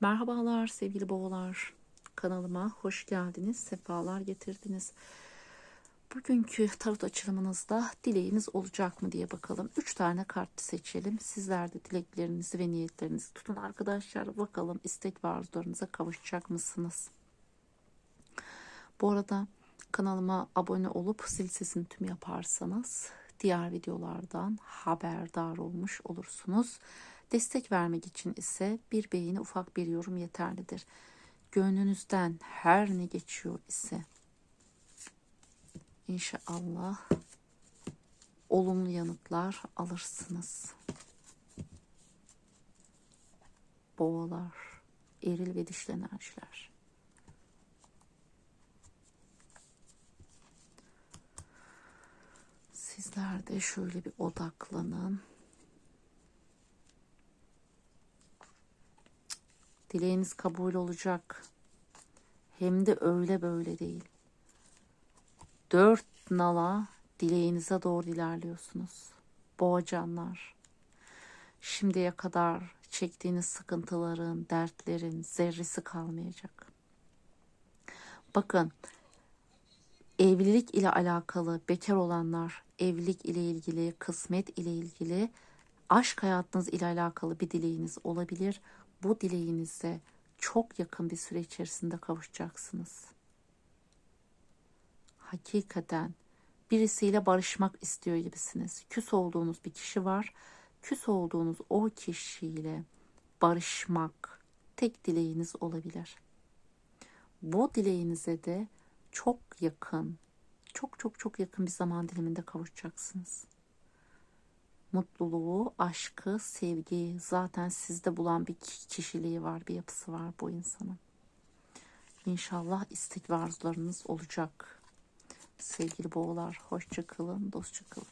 Merhabalar sevgili boğalar. Kanalıma hoş geldiniz, sefalar getirdiniz. Bugünkü tarot açılımınızda dileğiniz olacak mı diye bakalım. Üç tane kart seçelim. Sizler de dileklerinizi ve niyetlerinizi tutun arkadaşlar. Bakalım istek ve arzularınıza kavuşacak mısınız? Bu arada kanalıma abone olup zil sesini tüm yaparsanız diğer videolardan haberdar olmuş olursunuz. Destek vermek için ise bir beğeni ufak bir yorum yeterlidir. Gönlünüzden her ne geçiyor ise inşallah olumlu yanıtlar alırsınız. Boğalar, eril ve dişli enerjiler. Sizler de şöyle bir odaklanın. Dileğiniz kabul olacak. Hem de öyle böyle değil. Dört nala dileğinize doğru ilerliyorsunuz. Boğacanlar. Şimdiye kadar çektiğiniz sıkıntıların, dertlerin zerresi kalmayacak. Bakın evlilik ile alakalı bekar olanlar, evlilik ile ilgili, kısmet ile ilgili, aşk hayatınız ile alakalı bir dileğiniz olabilir. Bu dileğinize çok yakın bir süre içerisinde kavuşacaksınız. Hakikaten birisiyle barışmak istiyor gibisiniz. Küs olduğunuz bir kişi var. Küs olduğunuz o kişiyle barışmak tek dileğiniz olabilir. Bu dileğinize de çok yakın, çok çok çok yakın bir zaman diliminde kavuşacaksınız. Mutluluğu, aşkı, sevgiyi zaten sizde bulan bir kişiliği var, bir yapısı var bu insanın. İnşallah istek ve arzularınız olacak. Sevgili boğalar, hoşça kalın, dostça kalın.